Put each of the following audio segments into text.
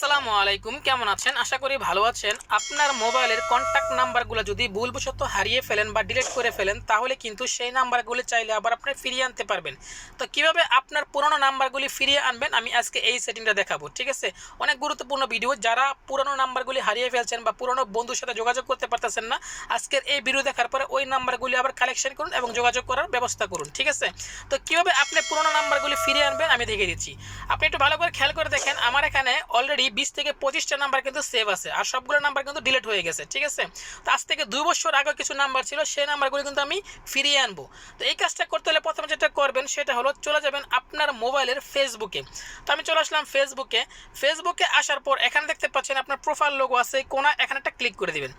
আসসালামু আলাইকুম, কেমন আছেন? আশা করি ভালো আছেন। আপনার মোবাইলের কন্ট্যাক্ট নাম্বারগুলো যদি ভুলবশত হারিয়ে ফেলেন বা ডিলিট করে ফেলেন, তাহলে কিন্তু সেই নাম্বারগুলি চাইলে আবার আপনি ফিরিয়ে আনতে পারবেন। তো কীভাবে আপনার পুরনো নাম্বারগুলি ফিরিয়ে আনবেন, আমি আজকে এই সেটিংটা দেখাবো, ঠিক আছে? অনেক গুরুত্বপূর্ণ ভিডিও যারা পুরনো নাম্বারগুলি হারিয়ে ফেলছেন বা পুরনো বন্ধুর সাথে যোগাযোগ করতে পারতেছেন না, আজকের এই ভিডিও দেখার পরে ওই নাম্বারগুলি আবার কালেকশন করুন এবং যোগাযোগ করার ব্যবস্থা করুন, ঠিক আছে? তো কীভাবে আপনি পুরনো নাম্বারগুলি ফিরিয়ে আনবেন, আমি দেখে দিচ্ছি। আপনি একটু ভালো করে খেয়াল করে দেখেন, আমার এখানে অলরেডি বিশ থেকে পঁচিশটা নাম্বার কিন্তু সেভ আছে। আর সবগুলো নাম্বার কিন্তু ডিলিট হয়ে গেছে, ঠিক আছে? তো আজ থেকে দুই বছর আগে কিছু নাম্বার ছিল, সেই নাম্বারগুলো কিন্তু আমি ফিরিয়ে আনব। তো এই কাজটা করতে হলে প্রথমে যেটা করবেন, সেটা হলো চলে যাবেন আপনার মোবাইলের ফেসবুকে তো আমি চলে আসলাম ফেসবুকে ফেসবুকে আসার পর এখানে দেখতে পাচ্ছেন আপনার প্রোফাইল লোগো আছে, কোনা এখানে একটা ক্লিক করে দিবেন।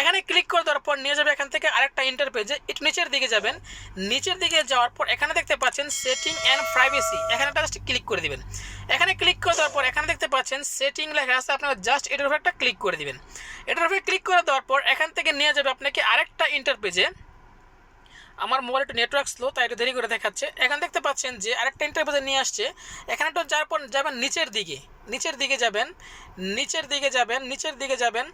এখানে ক্লিক করে দেওয়ার পর নিয়ে যাবে এখান থেকে আরেকটা ইন্টার পেজে একটু নিচের দিকে যাবেন। নিচের দিকে যাওয়ার পর এখানে দেখতে পাচ্ছেন সেটিং অ্যান্ড প্রাইভেসি এখানে একটা ক্লিক করে দিবেন। এখানে ক্লিক করে দেওয়ার পর এখানে দেখতে পাচ্ছেন সেটিং লেখা আছে, আপনারা জাস্ট এটার উপর একটা ক্লিক করে দিবেন। এটার উপরে ক্লিক করে দেওয়ার পর এখান থেকে নিয়ে যাবে আপনাকে আরেকটা ইন্টার পেজে আমার মোবাইল একটু নেটওয়ার্ক স্লো তাই একটু দেরি করে দেখাচ্ছে। এখানে দেখতে পাচ্ছেন যে আরেকটা ইন্টারভিউতে নিয়ে আসছে। এখানে একটু যাওয়ার পর যাবেন নিচের দিকে। নিচের দিকে যাবেন, নিচের দিকে যাবেন, নিচের দিকে যাবেন।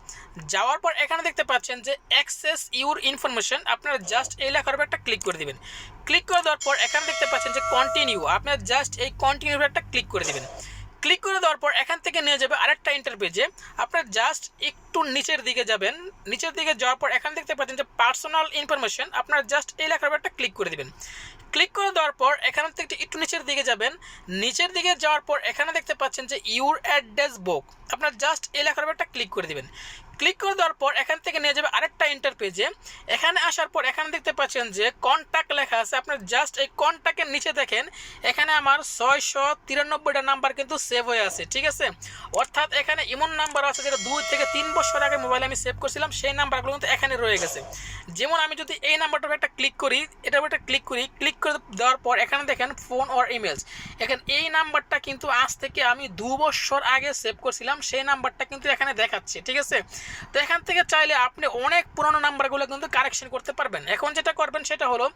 যাওয়ার পর এখানে দেখতে পাচ্ছেন যে অ্যাক্সেস ইউর ইনফরমেশন আপনারা জাস্ট এই লেখার উপর একটা ক্লিক করে দিবেন। ক্লিক করে দেওয়ার পর এখানে দেখতে পাচ্ছেন যে কন্টিনিউ আপনারা জাস্ট এই কন্টিনিউর একটা ক্লিক করে দিবেন। ক্লিক করে দেওয়ার পর এখান থেকে নিয়ে যাবে আরেকটা ইন্টারপেজে আপনার জাস্ট একটু নিচের দিকে যাবেন। নিচের দিকে যাওয়ার পর এখানে দেখতে পাচ্ছেন যে পার্সোনাল ইনফরমেশন আপনার জাস্ট এই লেখার একটা ক্লিক করে দেবেন। ক্লিক করে দেওয়ার পর এখান থেকে একটু নিচের দিকে যাবেন। নিচের দিকে যাওয়ার পর এখানে দেখতে পাচ্ছেন যে ইউর অ্যাড্রেস বুক আপনার জাস্ট এই লেখার একটা ক্লিক করে দিবেন। ক্লিক করে দেওয়ার পর এখান থেকে নিয়ে যাবে ইন্টার পেজে এখানে আসার পর এখানে দেখতে পাচ্ছেন যে কন্ট্যাক্ট লেখা আছে। আপনার জাস্ট এই কন্ট্যাক্টের নিচে দেখেন, এখানে আমার ছয়শো তিরানব্বইটা নাম্বার কিন্তু সেভ হয়ে আছে, ঠিক আছে? অর্থাৎ এখানে এমন নাম্বার আছে যেটা দুই থেকে তিন বছর আগে মোবাইলে আমি সেভ করছিলাম, সেই নাম্বারগুলো কিন্তু এখানে রয়ে গেছে। যেমন আমি যদি এই নাম্বারটার একটা ক্লিক করি, এটার একটা ক্লিক করি ক্লিক করে দেওয়ার পর এখানে দেখেন ফোন অর ইমেলস এখানে এই নাম্বারটা কিন্তু আজ থেকে আমি দু বছর আগে সেভ করছিলাম, সেই নাম্বারটা কিন্তু এখানে দেখাচ্ছে, ঠিক আছে? তো এখান থেকে চাইলে আপনি অনেক পুরনো নাম্বারগুলো কিন্তু কারেকশন করতে পারবেন। এখন যেটা করবেন সেটা হলো,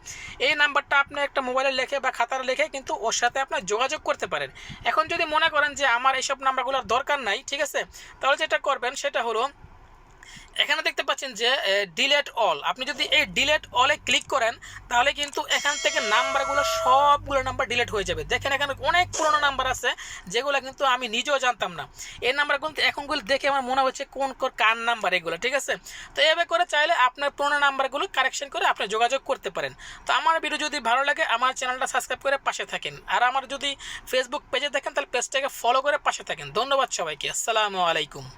এই নাম্বারটা আপনি একটা মোবাইলে লেখে বা খাতার লেখে কিন্তু ওর সাথে আপনার যোগাযোগ করতে পারেন। এখন যদি মনে করেন যে আমার এইসব নাম্বারগুলোর দরকার নাই, ঠিক আছে? তাহলে যেটা করবেন সেটা হলো এখানে দেখতে পাচ্ছেন যে ডিলেট অল আপনি যদি এই ডিলেট অলে ক্লিক করেন, তাহলে কিন্তু এখান থেকে নাম্বারগুলো সবগুলো নাম্বার ডিলেট হয়ে যাবে। দেখেন এখানে অনেক পুরনো নাম্বার আছে, যেগুলো কিন্তু আমি নিজেও জানতাম না। এই নাম্বারগুলো এখনগুলো দেখে আমার মনে হচ্ছে কোন কোন- কার নাম্বার এগুলো, ঠিক আছে? তো এভাবে করে চাইলে আপনার পুরনো নাম্বারগুলো কারেকশন করে আপনি যোগাযোগ করতে পারেন। তো আমার ভিডিও যদি ভালো লাগে, আমার চ্যানেলটা সাবস্ক্রাইব করে পাশে থাকেন। আর আমার যদি ফেসবুক পেজে দেখেন, তাহলে পেজটাকে ফলো করে পাশে থাকেন। ধন্যবাদ সবাইকে। আসসালামু আলাইকুম।